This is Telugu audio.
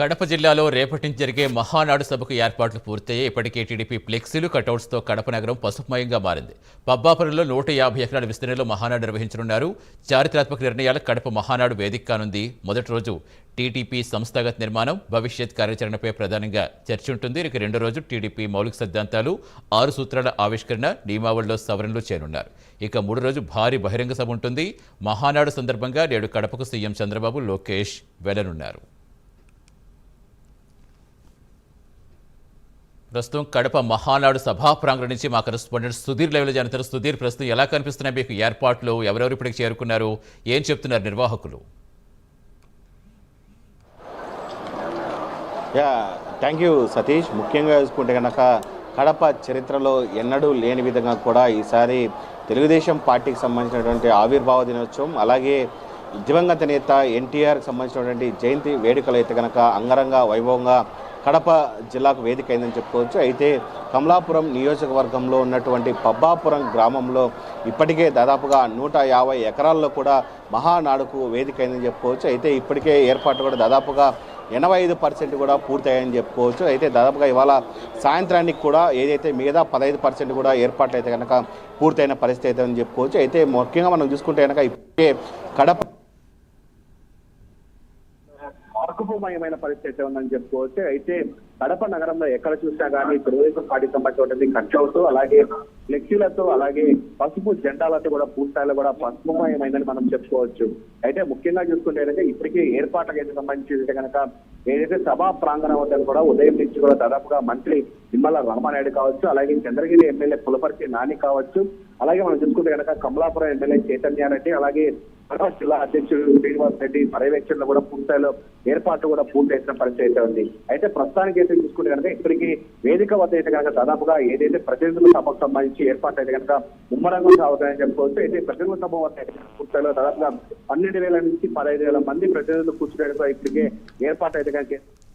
కడప జిల్లాలో రేపటి నుంచి జరిగే మహానాడు సభకు ఏర్పాట్లు పూర్తయ్యే ఇప్పటికే టీడీపీ ఫ్లెక్సీలు కటౌట్స్తో కడప నగరం పసుపుమయంగా మారింది. పబ్బాపురంలో నూట యాభై ఎకరాల విస్తీర్ణంలో మహానాడు నిర్వహించనున్నారు. చారిత్రాత్మక నిర్ణయాల కడప మహానాడు వేదిక కానుంది. మొదటి రోజు టీడీపీ సంస్థాగత నిర్మాణం భవిష్యత్ కార్యాచరణపై ప్రధానంగా చర్చ ఉంటుంది. ఇక రెండో రోజు టీడీపీ మౌలిక సిద్ధాంతాలు ఆరు సూత్రాల ఆవిష్కరణ నియమావళిలో సవరణలు చేరున్నారు. ఇక మూడు రోజు భారీ బహిరంగ సభ ఉంటుంది. మహానాడు సందర్భంగా నేడు కడపకు సీఎం చంద్రబాబు లోకేష్ వెళ్ళనున్నారు. ప్రస్తుతం కడప మహానాడు సభా ప్రాంగణం నుంచి మా కరెస్పాండెంట్ సుధీర్ లెవెల్ జరుగుతారు సుధీర్ ప్రస్తుతం ఎలా కనిపిస్తున్నాయి మీకు ఏర్పాట్లు? ఎవరెవరు ఇప్పటికి చేరుకున్నారు? ఏం చెప్తున్నారు నిర్వాహకులు? Yeah thank you Satish. ముఖ్యంగా చూసుకుంటే కనుక కడప చరిత్రలో ఎన్నడూ లేని విధంగా కూడా ఈసారి తెలుగుదేశం పార్టీకి సంబంధించినటువంటి ఆవిర్భావ దినోత్సవం అలాగే దివంగత నేత ఎన్టీఆర్కి సంబంధించినటువంటి జయంతి వేడుకలు అయితే కనుక అంగరంగ వైభవంగా కడప జిల్లాకు వేదిక అయిందని చెప్పుకోవచ్చు. అయితే కమలాపురం నియోజకవర్గంలో ఉన్నటువంటి పబ్బాపురం గ్రామంలో ఇప్పటికే దాదాపుగా నూట యాభై ఎకరాల్లో కూడా మహానాడుకు వేదిక అయిందని చెప్పుకోవచ్చు. అయితే ఇప్పటికే ఏర్పాటు కూడా దాదాపుగా ఎనభై ఐదు పర్సెంట్ కూడా పూర్తయ్యాయని చెప్పుకోవచ్చు. అయితే దాదాపుగా ఇవాళ సాయంత్రానికి కూడా ఏదైతే మిగతా పదహైదు పర్సెంట్ కూడా ఏర్పాట్లు అయితే కనుక పూర్తయిన పరిస్థితి అయితే అని చెప్పుకోవచ్చు. అయితే ముఖ్యంగా మనం చూసుకుంటే కనుక ఇప్పటికే కడప మార్పుమయమైన పరిస్థితి ఉందని చెప్పుకోవచ్చు. అయితే కడప నగరంలో ఎక్కడ చూసినా కానీ తెలుగుదేశం పార్టీ సంబంధించినటువంటి కట్అవుట్ అలాగే ఫ్లెక్సీలతో అలాగే పసుపు జెండాలతో కూడా పూర్తాయిలో కూడా పసుపుమయమైందని మనం చెప్పుకోవచ్చు. అయితే ముఖ్యంగా చూసుకుంటే ఏంటంటే ఇప్పటికే ఏర్పాట్లకు అయితే సంబంధించి కనుక ఏదైతే సభా ప్రాంగణం ఉందని కూడా ఉదయం నుంచి కూడా దాదాపుగా మంత్రి నిమ్మల రామానాయుడు కావచ్చు అలాగే చంద్రగిరి ఎమ్మెల్యే పులపర్తి నాని కావచ్చు అలాగే మనం చూసుకుంటే కనుక కమలాపురం ఎమ్మెల్యే చైతన్యారెడ్డి అలాగే కడప జిల్లా అధ్యక్షుడు శ్రీనివాస్ రెడ్డి పర్యవేక్షణలో కూడా పూర్తిస్థాయిలో ఏర్పాట్లు కూడా పూర్తయిన పరిస్థితి అయితే ఉంది. అయితే ప్రస్తుతానికి అయితే చూసుకుంటే కనుక ఇప్పటికీ వేదిక వద్ద అయితే కనుక దాదాపుగా ఏదైతే ప్రతినిధుల సభకు సంబంధించి ఏర్పాట్లు అయితే కనుక ముమ్మరంగా సాగుతాయని చెప్పుకోవచ్చు. అయితే ప్రతినిధుల సభ వద్ద పూర్తిస్థాయిలో దాదాపుగా పన్నెండు వేల నుంచి పదహైదు వేల మంది ప్రతినిధులు కూర్చునేందుకు ఇప్పటికే ఏర్పాటు అయితే కనుక